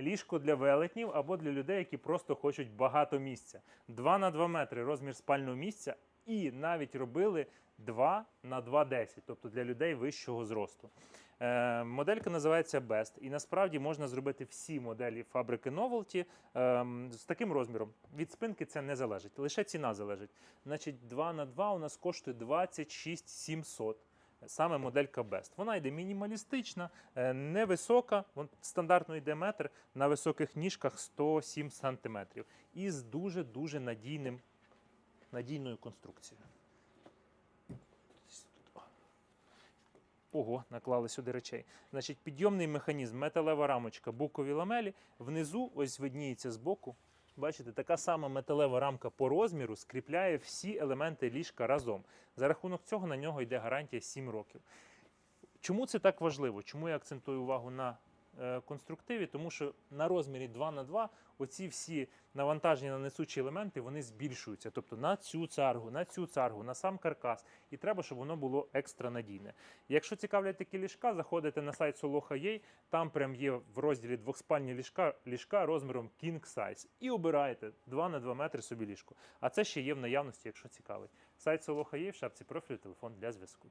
ліжко для велетнів або для людей, які просто хочуть багато місця. 2 на 2 метри розмір спального місця, і навіть робили 2 на 2,10, тобто для людей вищого зросту. Е, моделька називається Best, і насправді можна зробити всі моделі фабрики Novelty ем, з таким розміром. Від спинки це не залежить, лише ціна залежить. Значить, 2 на 2 у нас коштує 26 700. Саме моделька Best. Вона йде мінімалістична, е, невисока, вон стандартно йде метр на високих ніжках 107 см. І з дуже-дуже надійним, надійною конструкцією. Ого, наклали сюди речей. Значить, підйомний механізм, металева рамочка, букові ламелі. Внизу ось видніється збоку. Бачите, така сама металева рамка по розміру скріпляє всі елементи ліжка разом. За рахунок цього на нього йде гарантія 7 років. Чому це так важливо? Чому я акцентую увагу на конструктиві? Тому що на розмірі 2 на 2 оці всі навантажені на несучі елементи вони збільшуються. Тобто на цю царгу, на цю царгу, на сам каркас. І треба, щоб воно було екстра надійне. Якщо цікавлять такі ліжка, заходите на сайт Soloha.ua, там прям є в розділі двохспальні ліжка, ліжка розміром King Size. І обираєте 2 на 2 метри собі ліжко. А це ще є в наявності, якщо цікавить. Сайт Soloha.ua в шапці профілю телефон для зв'язку.